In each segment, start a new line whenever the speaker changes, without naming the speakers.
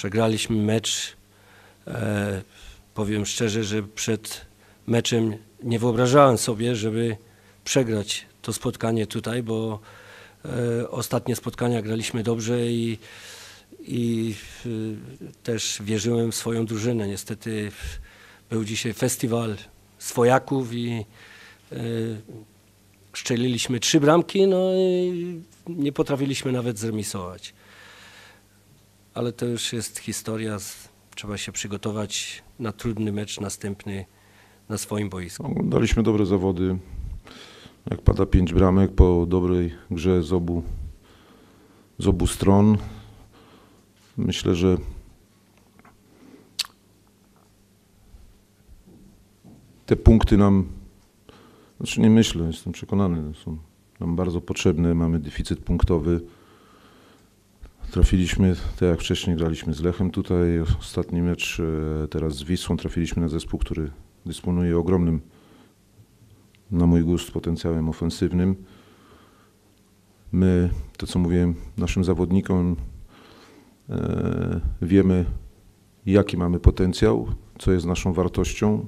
Przegraliśmy mecz. E, powiem szczerze, że przed meczem nie wyobrażałem sobie, żeby przegrać to spotkanie tutaj, bo e, ostatnie spotkania graliśmy dobrze i, i y, też wierzyłem w swoją drużynę. Niestety był dzisiaj festiwal swojaków i y, szczeliliśmy trzy bramki, no i nie potrafiliśmy nawet zremisować. Ale to już jest historia. Trzeba się przygotować na trudny mecz następny na swoim boisku.
No, Daliśmy dobre zawody. Jak pada pięć bramek po dobrej grze z obu, z obu stron. Myślę, że te punkty nam, znaczy nie myślę, jestem przekonany, są nam bardzo potrzebne. Mamy deficyt punktowy. Trafiliśmy, tak jak wcześniej graliśmy z Lechem tutaj, ostatni mecz e, teraz z Wisłą, trafiliśmy na zespół, który dysponuje ogromnym, na mój gust, potencjałem ofensywnym. My, to co mówiłem naszym zawodnikom, e, wiemy jaki mamy potencjał, co jest naszą wartością,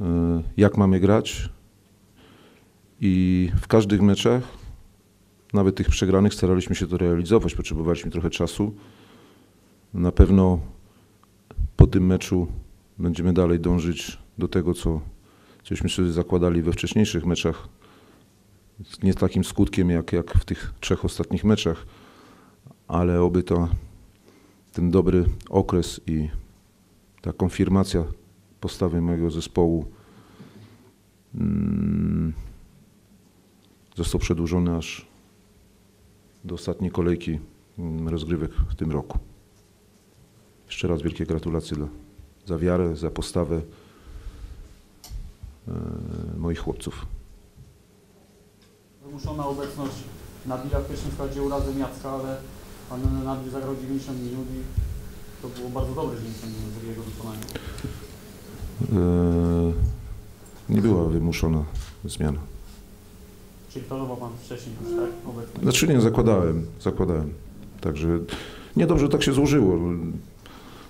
e, jak mamy grać i w każdych meczach, nawet tych przegranych, staraliśmy się to realizować, potrzebowaliśmy trochę czasu. Na pewno po tym meczu będziemy dalej dążyć do tego, co, cośmy sobie zakładali we wcześniejszych meczach. Z nie takim skutkiem jak, jak w tych trzech ostatnich meczach, ale oby to ten dobry okres i ta konfirmacja postawy mojego zespołu mm, został przedłużony aż do ostatniej kolejki mm, rozgrywek w tym roku. Jeszcze raz wielkie gratulacje dla, za wiarę, za postawę e, moich chłopców.
Wymuszona obecność Nabila w pierwszym składzie urazem Jacka, ale pan Nabil zagrał 90 minut i to było bardzo dobre 90 minut w jego wykonaniu.
E, nie była wymuszona zmiana.
Czyli planował pan wcześniej już, tak? Obecność.
Znaczy nie, zakładałem, zakładałem. Także niedobrze tak się złożyło.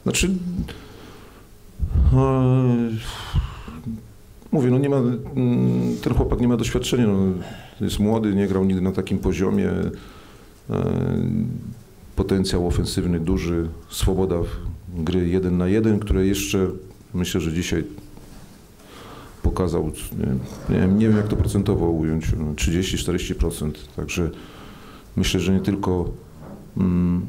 Znaczy, e, mówię, no nie ma, mm, ten chłopak nie ma doświadczenia, no, jest młody, nie grał nigdy na takim poziomie. E, Potencjał ofensywny duży, swoboda gry jeden na jeden, które jeszcze myślę, że dzisiaj pokazał, nie, wiem, nie wiem jak to procentowo ująć, no, 30-40%. Także myślę, że nie tylko mm,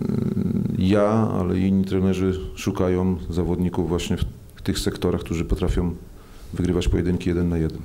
mm, ja, ale i inni trenerzy szukają zawodników właśnie w tych sektorach, którzy potrafią wygrywać pojedynki jeden na jeden.